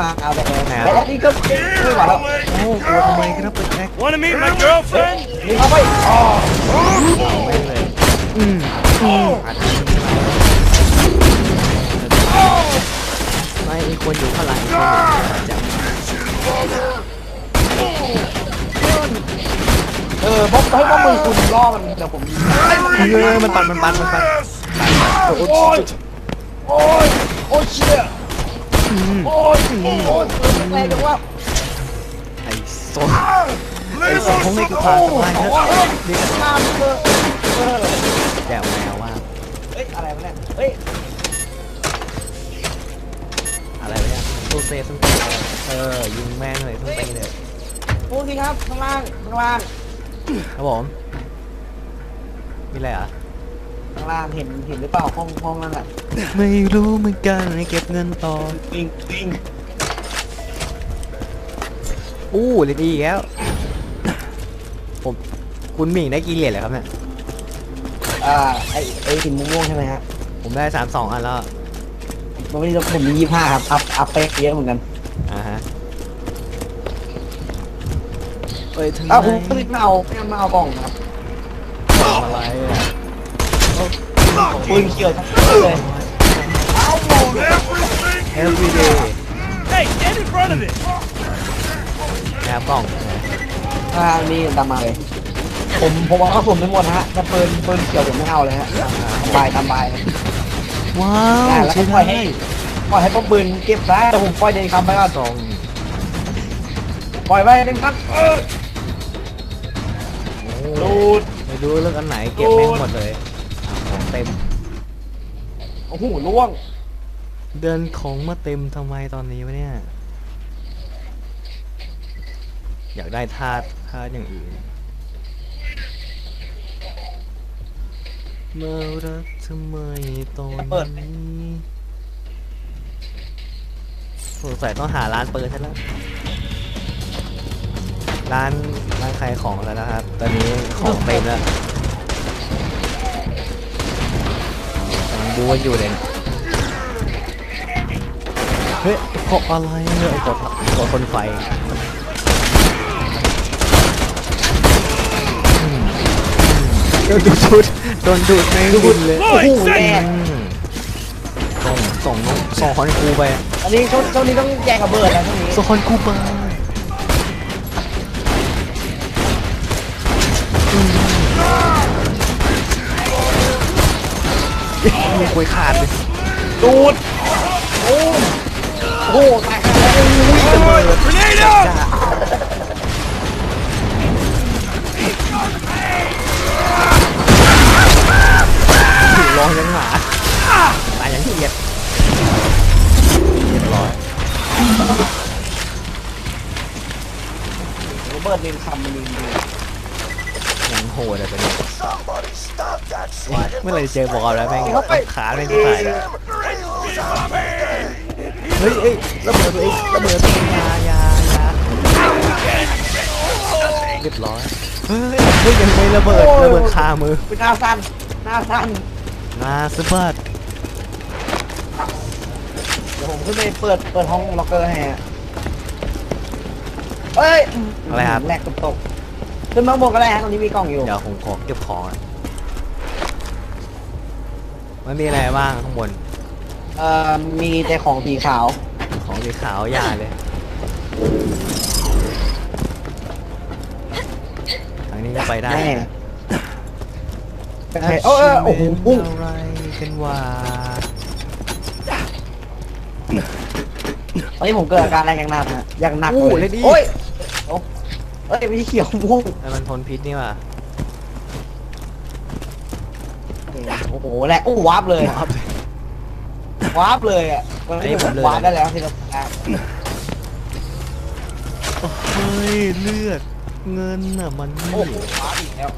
มาเอาแต่แอร์ไหนแล้วอะนี่ก็ไม่ไหวแล้วโอ้กลัวทำไมครับเป็นแอค Want to meet my girlfriend? นี่เข้าไปอ๋อแม่งเลยอืมอืมอัดไม่อีกคนอยู่ข้างหลังอีกคนอยู่จับเออพบให้พวกมึงคุณล่อมันเดี๋ยวผมยิงเออมันปันมันปันมันปันโอ้ยโอ้ยโอ้ยเชี่ยอืม โอ้ยโอ้ยแรงจังวะไอ้โซไอ้โซคงไม่กูพาสบายเถอะดีกันน้ำเออเออแจวแมวว่าเฮ้ยอะไรวะเนี่ยเฮ้ยอะไรวะเนี่ยตู้เซฟตู้เซฟเออยิงแม่งเลยตู้เซฟเลยพูดสิครับข้างล่างข้างล่างครับผมมีอะไรอะ ข้างล่างเห็นเห็นหรือเปล่าห้องห้องนั่นอะไม่รู้เหมือนกันเก็บเงินต่อปิงปิงอู้เหรียญอีกแล้ว ผมคุณหมิงได้กี่เหรียญเลยครับเนี่ยอ่าไอไอหินม่วงๆใช่ไหมฮะผมได้สามสองอันแล้วมันไม่ได้ผมมียี่ห้าครับอัพอัพไปเยอะเหมือนกันอ่าฮะเอ้ยทำไมอ้าวคุณไม่มาเอาไม่มาเอากล่องครับ ทำอะไรอะ ปืนเขียวทั้งเลย every day Hey, stand in front of it. นะครับกล่องอ่านี่ตามมาเลย ผมผมเอากระสุนไปหมดฮะแต่ปืนปืนเขียวผมไม่เอาเลยฮะตายตามบายว้าวแล้วก็ปล่อยให้ปล่อยให้พวกปืนเก็บได้แต่ผมปล่อยเดนคำไปก่อนกล่องปล่อยไว้เดนคำดูดไม่รู้เรื่องอันไหนเก็บแม่งหมดเลย เต็ม โอ้โหล่วง เดินของมาเต็มทำไมตอนนี้วะเนี่ย อยากได้ธาตุธาตุอย่างอื่น เมื่อรักทำไมตอนนี้สงสัยต้องหาร้านเปิดใช่แล้ว ร้านร้านขายของแล้วนะครับ ตอนนี้ของเต็มแล้ว กำลังดูกันอยู่เลยเนี่ยเฮ้ยเกาะอะไรเนี่ยไอ้เกาะเกาะคนไฟอืมโดนดูดโดนดูดไม่ดูดเลยโอ้โหแรงส่งส่งน้องส่งคอนครูไป อันนี้ช่วงช่วงนี้ต้องแยกกับเบิร์ดนะช่วงนี้ส่งคอนครูไป มีคุยขาดเลยดูดโอ้โหแตกแล้วโอ้ยระเบิด Grenade out! ถูกร้องยังหมาตายอย่างเกียดเรียบร้อยโรเบิดเรียนคำมันดี ยังโหดอะตัวนี้เมื่อไหรเจอบอลแล้วแม่งขาแม่งจะตายเลยเฮ้ยเฮ้ยระเบิดตัวเองระเบิดตัวเองอยาอยาอยาเรียบร้อยเฮ้ยเฮ้ยยังไม่ระเบิดระเบิดคามือเป็นหน้าสั้นหน้าสั้นมาสะบัดเดี๋ยวผมขึ้นไปเปิดเปิดห้องล็อกเกอร์ให้ฮะเฮ้ยอะไรครับแหลกตกตก ขึ้นมาข้างบนก็ได้ฮะตรงนี้มีกล่องอยู่ เดี๋ยวผมขอเก็บของอะมันมีอะไรบ้างข้างบน เอ่อ มีแต่ของสีขาว ของสีขาวอย่าเลยทางนี้ก็ไปได้แน่เป็นไงเออเออโอ้โหพุ่งอะไรกันว่าตอนนี้ผมเกิดอาการอะไรอย่างหนักฮะอย่างหนักโอ้เลเลยยดิ โอ้ยโอ้ เอ้ยไม่ใช่เขียวม่วงไอ้มันทนพิษนี่ว่ะโอ้โหแหละโอ้วาร์ปเลยครับ วาร์ปเลยอะวันอันนี้นี้ผผมมเลยวาร์ปได้แล้วที่เราอะเฮ้ยเลือดเงินน่ะมันโอ้นี่โหวาร์ปอีกแล้ว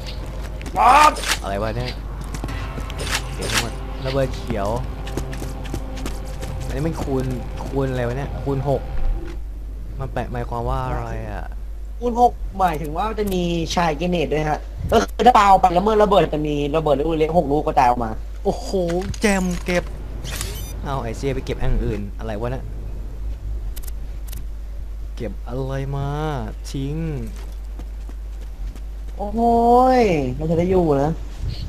วาร์ปอะไรวะเนี่ยเก็บหมดระเบิดเขียว อันนี้มันคูณคูณอะไรวะเนี่ยคูณหกมันแปลหมายความว่าอะไรอะ คูณหกหมายถึงว่ามันจะมีชายเกเนตด้วยฮะก็คือถ้าเปล่าไปแล้วเมื่อระเบิดจะมีระเบิดลูกเล็กหกลูกกระจายออกมา โอ้โห แจมเก็บ เอาไอเจียไปเก็บอันอื่น อะไรวะเนะเก็บอะไรมาทิ้ง โอ้ยเราจะได้อยู่นะ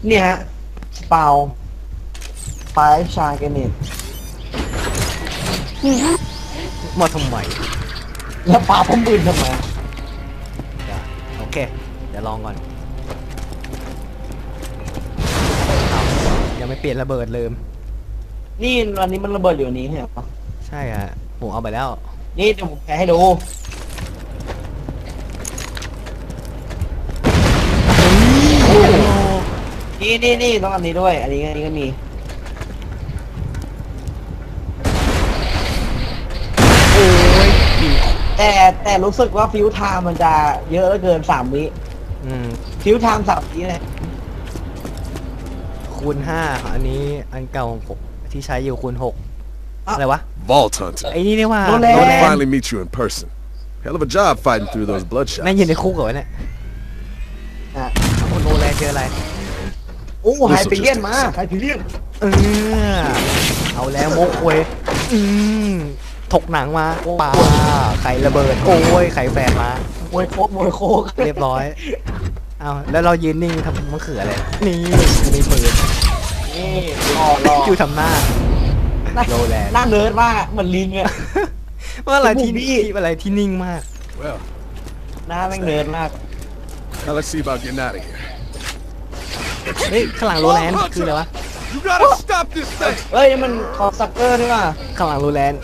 เนี่ยฮะสเปาไฟชาเกเนตมาทำไม แล้วปาผมปืนทำไมเดี๋ยวโอ เค เดี๋ยวลองก่อนอ้าวยังไม่เปลี่ยนระเบิดเลยนี่วันนี้มันระเบิดอยู่อันนี้ใช่ไหมใช่ฮะผมเอาไปแล้ว นี่เดี๋ยวผมแกะให้ดูนี่นี่นี่ต้องอันนี้ด้วย อันนี้อันนี้ก็มี โอ้ย แต่แต่รู้สึกว่าฟิวไทม์มันจะเยอะเหลือเกินสามวิอืม ฟิวไทม์สามวิเลยคูณห้าอันนี้อันเก่าของผมที่ใช้อยู่คูณหกอะไรวะ Vault hunter. ไอ้นี่นี่ว่าโดนแลนโดนแลน Finally meet you in person. Hell of a job fighting through those bloodshots. แม่งยืนในคุกเหรอวะเนี่ยอะโดนแลนเจออะไร โอ้ไฮเปเลียนมาไฮเปเลียนเออเอาแล้วโมกเวยอืม ถกหนังมาปาไข่ระเบิด โอ้ยไข่แฝดมามวยโคกมวยโคกเรียบร้อยเอาแล้วเรายืนนิ่งทำมะเขืออะไรนี่มีปืนนี่รอรอคิวทำหน้าโลแลนด์หน้าเนิร์ดมากเหมือนลิงอะว่าอะไรที่จมูกบี้ที่อะไรที่นิ่งมาก Well, หน้าแม่งเนิร์ดมาก now let's see about getting out of here. เฮ้ยข้างหลังโรแลนด์คืออะไรวะ You gotta stop this thing! เอ้ยนี่มันคอสักเกอร์นี่ว่ะข้างหลังโรแลนด์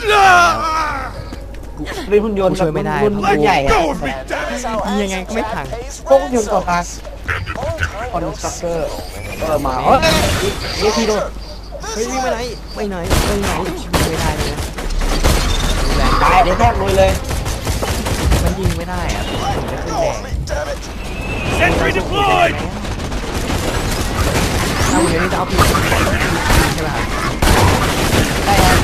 เป็นหุ่นยนต์กูช่วยไม่ได้ รุ่นรุ่นใหญ่อะ Go with me, damn it! ยังไงก็ไม่พังพวกหุ่นยนต์ต่อตาคอนสักเกอร์เออมาเฮ้ยนี่พี่โดนเฮ้ยวิ่งไปไหนไปไหนไปไหนไม่ได้เลยนะโรแลนด์ตายเดี๋ยวแทบลุยเลยมันยิงไม่ได้อะมันจะขึ้นแดง Sentry deployed! เอาเดี๋ยวนี้จะเอาผิดใช่ป่ะครับได้ครับ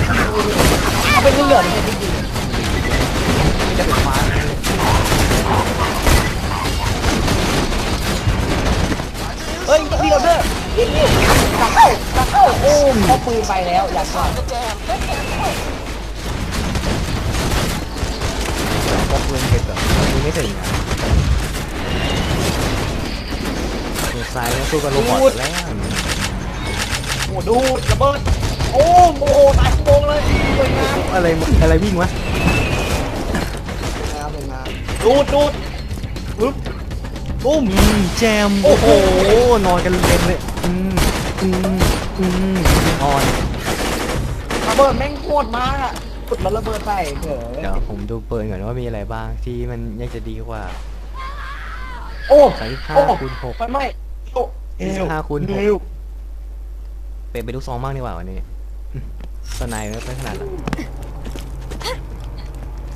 เอาเป็นเหลืองๆเลยจริงนี่จะเป็นฟ้าเฮ้ยพี่โดนเด้อนี่นี่สักเกอร์สักเกอร์โอ้มเขาปืนไปแล้วอยากก่อนก็ปืนเก็บแบบยิงไม่ถึงอะมือซ้ายสู้กับโรบอทแล้ว โอ้ดูระเบิดโอ้โหตายชั่วโมงเลยสวยงามอะไรอะไรวิ่งวะสวยงามสวยงามดูดดูดปึ๊บปุ้มอืมแจมโอ้โอ้โหโหนอนกันเต็มเลยอืมอืมอืมนอนระเบิดแม่งโคตรมากอะกดแล้วระเบิดใส่เถอะเดี๋ยวผมดูปืนก่อนว่ามีอะไรบ้างที่มันยังจะดีกว่า โอ้สามสิบห้าโอ้คูณหกไฟไหม้โอ้25คูณหก เอวเป็นไปลูกซองบ้างดีกว่าวันนี้อืมสไนไม่เป็นขนาดนั้น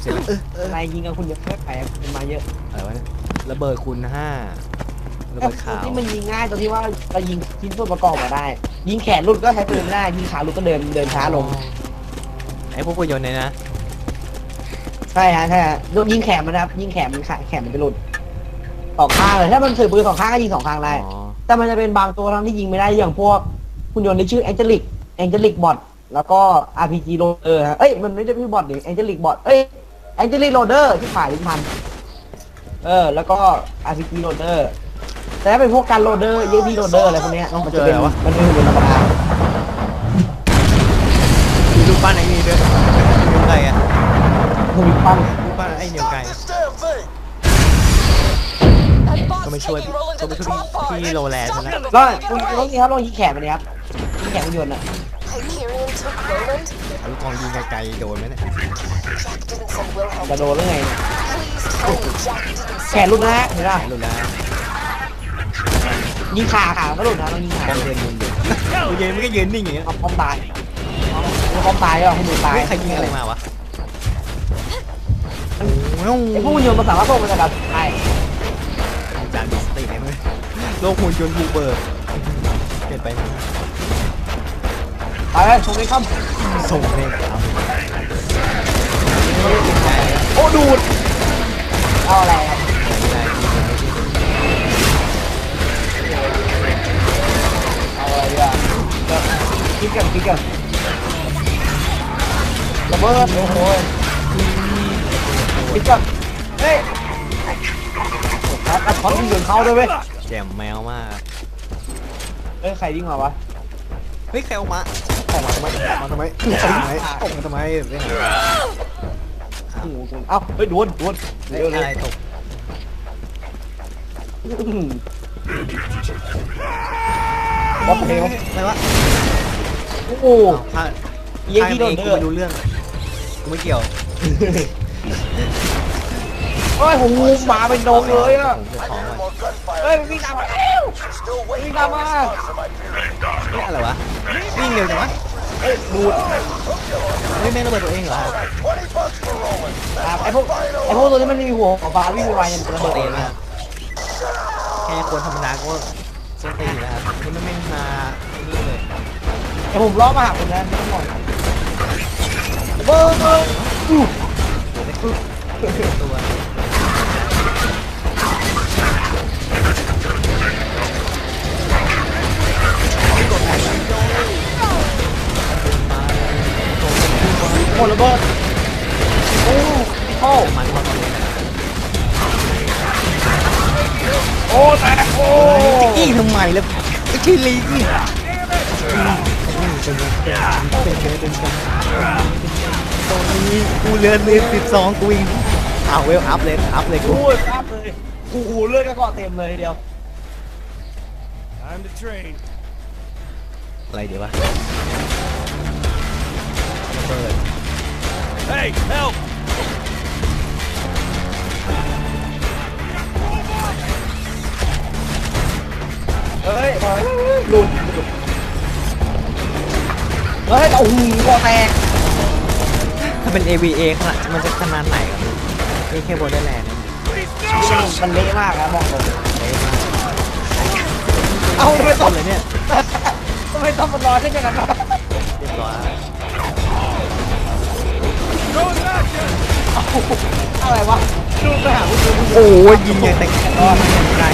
เสร็จแล้วเออนายยิงกับคุณเยอะแค่ไหนคุณมาเยอะอะไรวะเนี่ยระเบิดคูณห้าระแต่เบิดขาวที่มันยิงง่ายตรงที่ว่าเรายิงชิ้นส่วนประกอบมาได้ ยิงแขนหลุดก็ใช้ปืนไม่ได้ยิงขาหลุดก็เดินเดินช้าลงไอ้พวกปืนยนต์เนี่ยนะใช่ฮะใช่ฮะโดนยิงแขนมันนะครับ ยิงแขนมันขาแขนมันจะหลุดสองข้างเลยถ้ามันถือปืนสองข้างก็ยิงสองข้างได้อ๋อแต่มันจะเป็นบางตัวทั้งที่ยิงไม่ได้อย่างพวก คุณยนต์ที่ชื่อ Angelic Angelic Bot แล้วก็ RPG Loader ฮะเอ้ยมันไม่ได้พี่บอทดิ Angelic Bot เอ้ย Angelic Loader ที่ขายลิ้นพันเออ แล้วก็ RPG Loader แต่ถ้าเป็นพวกการโ a เดอร์ EXP Loader อะไรพวกเนี้ยมันจะเป็นมันเป็นหุ่นยนต์ธรรมดามีรูปปั้นไอ้นี่ด้วยเนียวไก่อะหุ่นปั้นรูปปั้นไอ้เนียวไก่ก็ไม่ช่วยก็ไม่ช่วยพี่พี่โรแลนด์ใช่ไหมก็ลองลองยิงครับลองยิงแขนไปเลยครับ ยิงแขนหุ่นยนต์อะ Hyperion took Roland? เอาลูกกองยิงไกลๆโดนไหมเนี่ย Jack didn't send Wilhelm. จะโดนหรือไงเนี่ย Please tell me Jack didn't แข send นหลุดนะฮะเห็นป่ะหลุดแล้วยิงขาขาก็หลุดนะลองยิงขาป้อมเดินยืนอยู่ยืนไม่ก็ยืนนิ่งอย่างเงี้ยเอาป้อมตายเอาป้อมตายก็ให้มือตายเฮ้ยใครยิงอะไรมาวะโอ้โหไอ้พวกหุ่นยนต์มันสามารถส่งไปกับใช่อาจารย์มีสติไหมเว้ยโลกหุ่นยนต์บูเบิร์กเปลี่ยนไป ไปเลยชมเลยครับส่งเพลงเอาโอ้ดูดเอาอะไรครับไม่ได้ที่ผมไม่ได้เอาอะไรดีอะคิดกันคิดกันระเบิดโอ้โหโอ้ยคิดก่อนเฮ้ยแล้วกระท้อนหุ่นยนต์เข้าด้วยเว้ยแจ่มแมวมากเฮ้ยใครวิ่งมาวะ เฮ้ยใครออกมา ออกมาทำไมออกมาทำไมออกมาทำไมออกมาทำไมเล่นอะไรโอ้โหเอ้าเฮ้ยดวนดวนเร็วเลอะไรยตกบอสเพลงอะไรวะโอ้โหถ้าเยี่ยที่โดนกูเด้อไม่รู้เรื่องกูไม่เกี่ยวเฮ้ยผมงูหมาเป็นดงเลยอะผมจะท้องมันเฮ้ยมันวิ่งตามมาแล้ววิ่งตามมาเฮ้ยอะไรวะวิ่งเร็วจังวะ เฮ้ยดูดเฮ้ยแม่งระเบิดตัวเองเหรอครับไอ้พวกไอ้พวกตัวนี้มันมีหัวของฟ้าวิ่งไวๆยันระเบิดเตเองมากนะแค่คนธรรมดาก็ส้นตีนอยู่แล้วครับนี่มันแม่งมาไอ้นี่เลยไอ้ผมล้อมาหาคนนั้นไม่ต้องห่วงเบิ้งเบิ้งอู้ตัว ดระเบิดโอ้โอ้มันพอตอนนี้โอ้แตกโอ้อี้ทำไมล้วไม่ใช่ลิงตอนนี้กูเลือนเลยสิบสองกูวิ่งอ้าวเวลอัพเลยอัพเลยกูโอ้ยครับเลยโอ้โหเลือดก็เกาะเต็มเลยเดียว Time to train. อะไรเดี๋ยววะ Hey, help! เฮ้ยเฮ้ยหลุดหลุดเฮ้ยโอ้โหเกาะแตกถ้าเป็น AVA ขนาดมันจะขนาดไหนครับนี่แค่บอร์เดอร์แลนด์มันเละมากนะบอกตรงเลยมากเอาไม่ต้ต้อนงเลยเนี่ย ทำไมต้องมารอใช่ไหมกันวะเรียบร้อย Going back you! อะไรวะดูไปหาผู้ชูโอ้ยยิงอย่างแต่รอดอย่างไกล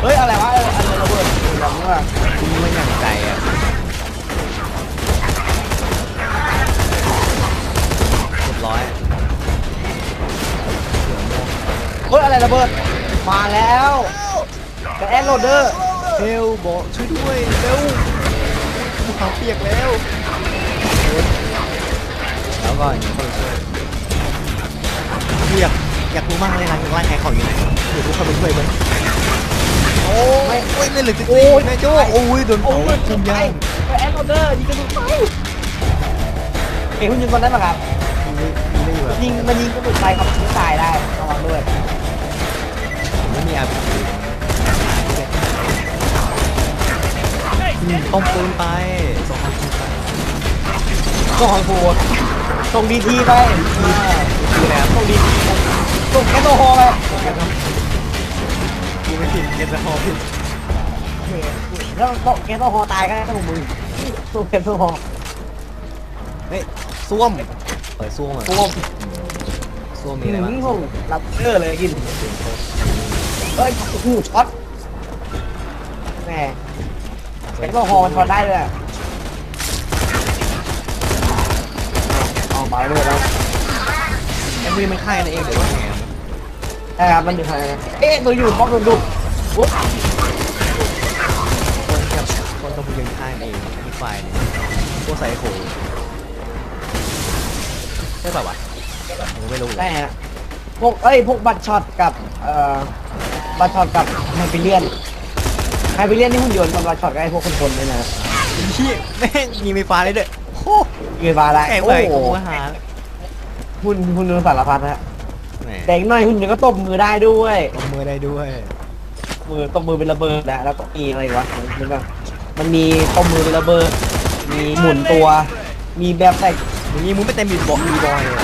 เฮ้ยอะไรวะเอออะไรระเบิดแบบว่ะยิงมาอย่างไกลอะเรียบร้อยเฮ้ยอะไรระเบิดมาแล้วแกแอนโรเดอร์เฮลบอกช่วยด้วยเร็วภูเขาเปียกแล้ว แล้วก็อย่างนี้ก็ช่วยอยากอยากรู้มากเลยร้านร้านขายของอยู่ไหนอยากรู้เข้าไปช่วยมั้ยโอ้ยโอ้ยเล่นเหลือสิบโอ้สี่ยนายโจ้โอ้ยโดนโอ้เผายคุมไปย่างแกแอนโรเดอร์ยิงกระสุนไฟเห็นคุณยิงคนได้ปะครับมีไม่อยู่อะยิงมันยิงกระสุนไฟกับทิ้งตายได้ระวังด้วยผมไม่มีอาร์พี Hey, ต้มปืนไปส่งปืนไปส่งของฟู ส่งดีทีไปคืออะไรครับส่งดีทีส่งแก๊สโซฮอล์ไปกูไม่ผิดเกมจะพอผิดแล้วบอกแก๊สโซฮอล์ตายก็ได้ถ้าผมมือส่งแก๊สโซฮอล์เฮ้ยซ่วมเปิดซ่วมอะพวกซ่วมมีอะไรบ้างส่งรับเชื่อเลยกินเฮ้ยโอ้โหช็อตแหมแก๊สโซฮอล์มันช็อตได้เลยอะเอา ไปเลยแล้วไอ้มีมันค่ายกันเองหรือว่าไงครับได้ครับมันอยู่ทางไหนเอ๊ะตัวอยู่บล็อกโดนดุปุ๊บคนกับคนกับมึงค่ายกันเองมีไฟล์เนี่ยพวกไซโคใช่ป่าววะผมไม่รู้ได้ฮะพวกเอ้ยพวกบัตรช็อตกับเอ่อบัตรช็อตกับไฮเปเลียนไฮเปเลียนนี่หุ่นยนต์กับบัตรช็อตกับไอ้พวกคนๆเนี่ยนะเฮียแม่งยิงไฟฟ้าเลยเด้อโอ้ ยืนมาได้แข่งโอ้ไปโหกูหาหุ่นหุ่นยนต์สารพัดนะฮะแหมแต่อีกหน่อยหุ่นยนต์ก็ตบมือได้ด้วยลงมือได้ด้วย มือตบมือเป็นระเบิดนะแล้วก็มีอะไรอีกวะมันก็มันมีตบมือเป็นระเบิด มีหมุนตัว มีแบบใส่มึงยิงมึงไม่เต็มบีบอยบีบอยเลย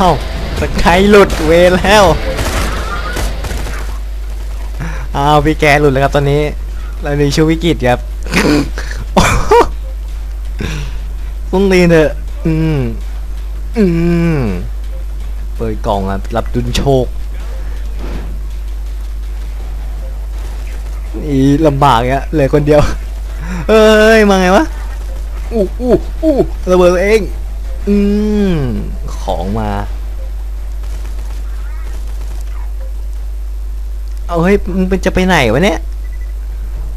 อ้าวสกายหลุดเวแล้วอ้าวพี่แกหลุดแล้วครับตอนนี้เราในช่วงวิกฤตครับต้องรีนเถอะอืมอืมเปิดกล่องอะรับดุนโชคนี่ลำบากอะเหลยคนเดียว เอ้ย มาไงวะ อู้อู้อู้ระเบิดตัวเอง อืมของมา เอาเฮ้ยมึงเป็นจะไปไหนวะเนี่ย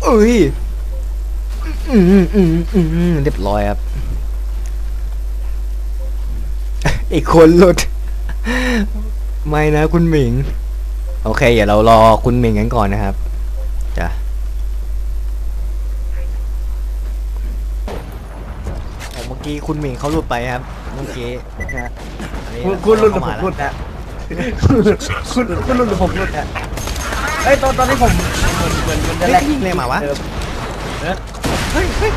เอ้ยอืมอืมอืมอืมเรียบร้อยครับอีกคนหลุด ไม่นะคุณหมิง โอเค เดี๋ยวเรารอคุณหมิงกันก่อนนะครับ จ้ะโอ้เมื่อ กี้คุณหมิงเขาหลุดไปครับ เมื่อกี้อันนี้คุณคุณรุ่นหรือเข้าผมมารุ่นนะคุณคุณคุณรุ่นหรือผมรุ่นนะเอ้ยตอนตอนนี้ผมเหมือนเหมือนมันจะแล้วแลกยิงเลยมาวะเดิมเฮ้ยเฮ้ย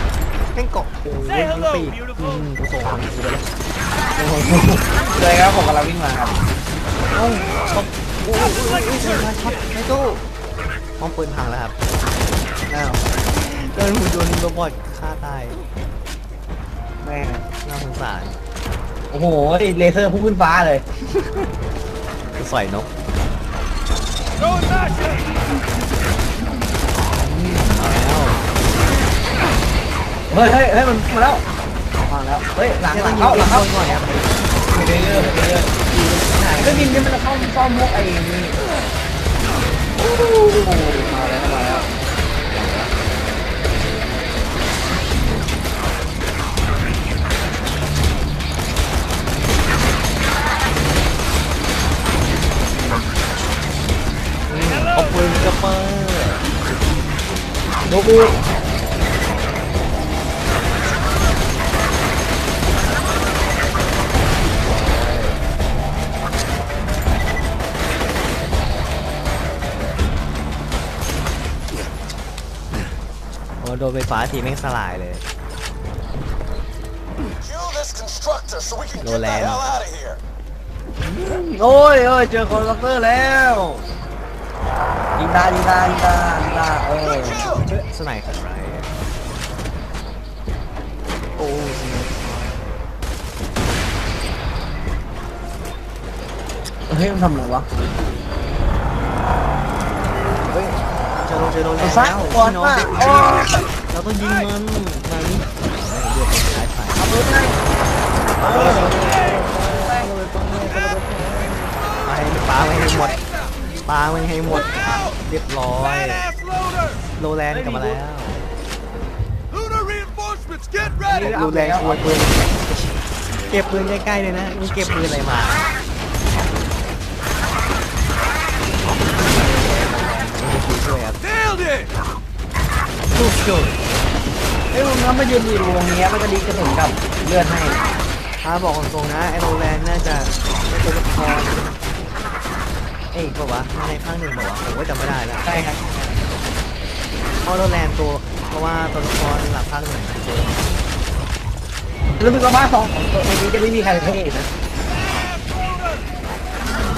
แม่งเกาะโอ้ย Say ยิง hello, ปีก beautiful. อืมกูส่งคนกูไปแล้วเลยครับผมกำลังวิ่งมาครับเอ้าตบโอ้ยโอ้ยโอ้ยโอ้ยมาช็อตไม่ตู้ป้อมปืนพังแล้วครับอ้าวโดนหุ่นยนต์โรบอทฆ่าตาย แม่งน่าสงสารโอ้โหเลเซอร์พุ่งขึ้นฟ้าเลยกูใส่นก Throwing back here. เอาแล้ว เฮ้ยเฮ้ยเฮ้ยมันมาแล้วมาแล้วเฮ้ยหลังหลังเข้าหลังเข้าก่อนครับเยอะเยอะเยอะเครื่องบินนี่มันเข้าซ่อมพวกไอ้นี่ โอ้โหโอ้โดนไฟฟ้าทีแม่งสลายเลย Kill this constructor so we can No get the land. hell out of here. โอ้ยเอ้ยเจอคอนดักเตอร์แล้ว ยิงตายิงตายิงตายิงตาเออสไนขัดไรโอ้เฮ้ยมันทำอะไรวะเฮ้ยเจอโดนเจอโดนแล้วซัดก่อนพี่น้องเราต้องยิงมันมานี่เดือดสายไฟเอาปืนให้ปาให้ปาไม่ให้หมดปาไม่ให้หมด เรียบร้อย Badass loader. โลแลนด์กลับมาแล้ว Lunar reinforcements, get ready. โลแลนด์ขวดปืนเก็บปืนใกล้ๆเลยนะนี่เก็บปืนอะไรมาช่วยครับ Nailed it. ทุกจุดเฮ้ยมึงงั้นมายืนอยู่ตรงนี้มันจะดีกระสุนกับเลือดให้ถ้าบอกตรงๆนะไอโรแลนด์น่าจะไม่เป็นละคร เอ้ยบอกว่าในภาคหนึ่งบอกว่าผมก็จำไม่ได้แล้วใช่ครับเพราะโรแลนด์ตัวเพราะว่าตัวละครหลักภาคหนึ่งเจอรู้สึกว่าบ้านสองของตัวนี้จะไม่มีใครเป็นพระเอกนะ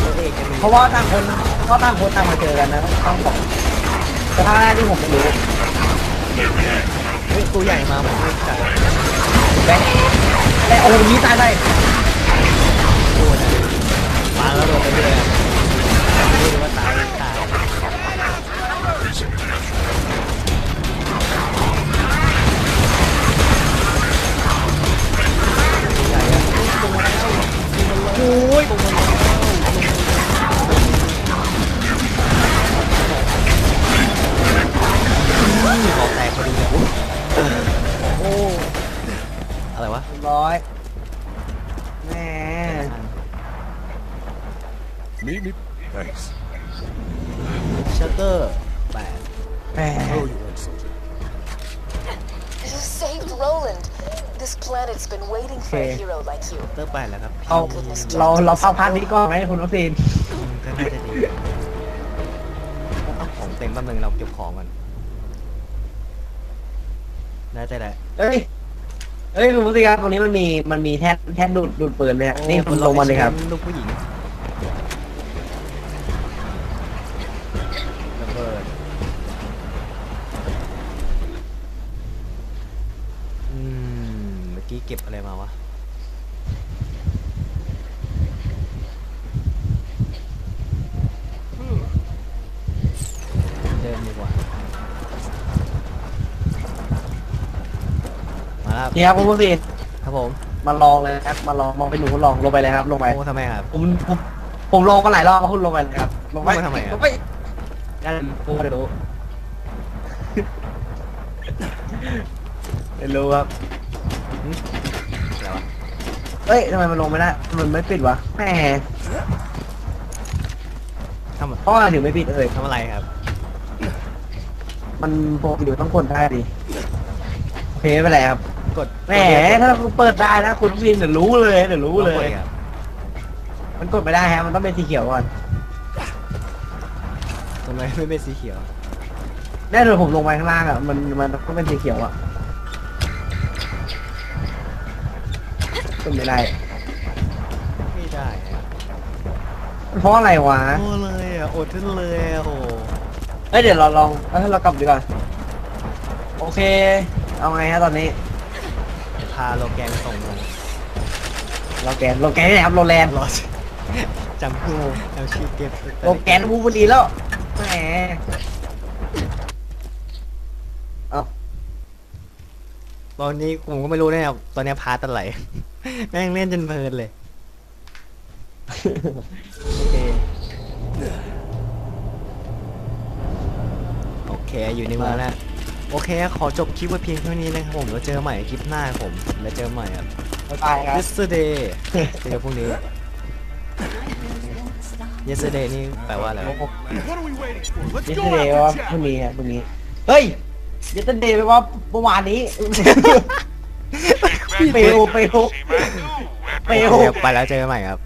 ตัวเอกจะมีเพราะว่าต่างคนเพราะต่างคนต่างมาเจอกันนะต้องสองแต่ภาคแรกที่ผมไม่รู้เฮ้ยตัวใหญ่มาผมไม่จัดแบงค์แต่โอ้โหนี้ตายไปตัวนะมาแล้วโดนไปเรื่อย ยขอแตกพอดีเลยโอ้อะไรวะร้อยแหม Meet me. Thanks. ชัตเตอร์แปดแหม Oh, you right, This planet's been waiting for a Okay. hero like you. เตอร์แปดแล้วครับเอาเราเราเข้าพาร์ทนี้ก่อนไหมคุณวัคซีนอืมก็น่าจะดีเอาของเต็มแป๊บนึงเราเก็บของก่อนได้แต่แหละเอ้ยเอ้ยคุณวัคซีนครับตรงนี้มันมีมันมีแท่นแท่นดูดดูดปืนเลยนี่คุณลงมาเลยครับ ลูกผู้หญิงระเบิดอืมเมื่อกี้เก็บอะไรมาวะ ดีกว่า มาแล้วนี่ครับคุณผู้ชมครับผมมาลองเลยครับ มาลองมองไปหนูลองลงไปเลยครับ ลงไปโอ้ทำไมครับผมผมผมลองมาหลายรอบคุณลงไปเลยครับลงไปลงไปทำไมครับลงไปนั่นกูไม่รู้ไม่รู้ครับอะไรวะเอ้ยทำไมมันลงไม่ได้ มันไม่ปิดวะแหมทำเพราะอะไรถึงไม่ปิดเอ่ยทำอะไรครับ มันปกติต้องกดได้ดิโอเคไม่เป็นไรครับกดแหมถ้าคุณเปิดได้นะคุณวินเดี๋ยวรู้เลยเดี๋ยวรู้เลย ครับมันกดไม่ได้ฮะมันต้องเป็นสีเขียวก่อนทำไมไม่เป็นสีเขียว แน่เลยผมลงไปข้างล่างอะมันมันต้องเป็นสีเขียวอะกดไม่ได้ไม่ได้อะเพราะอะไรวะ โอ้เลยอะอดทั้งเลยอะโอ้ เอ้ยเดี๋ยวเราลองเอ้ยเรากลับดีกว่าโอเค เอาไงฮะตอนนี้ พาโลแกนส่งลงเราแกนโลแกนนี่แหละครับโรแลนด์รอจำชื่อจำชื่อเก็บโลแกนบูบุรีแล้วแหมเอาตอนนี้ผมก็ไม่รู้นะครับตอนนี้พาร์ตอะไรแม่งเล่นจนเพลินเลย โอเค โอ เคอยู่ในเมืองแล้วโอเค ขอจบคลิปไว้เพียงเท่านี้นะครับผมแล้วเจอใหม่คลิปหน้าครับผมแล้วเจอใหม่ครับบ๊ายบายครับ yesterday เจอพรุ่งนี้ yesterday นี่แปลว่าอะไรวะ What are we waiting for? Let's ยิส go เดย์ว่า after พรุ่ Jack. งนี้ฮะพรุ่งนี้ เฮ้ยยิสเดย์แปลว่าเมื่อวานนี้ เปลวเปลวเปลโอวเคไปแล้วเจอกันใหม่ครับ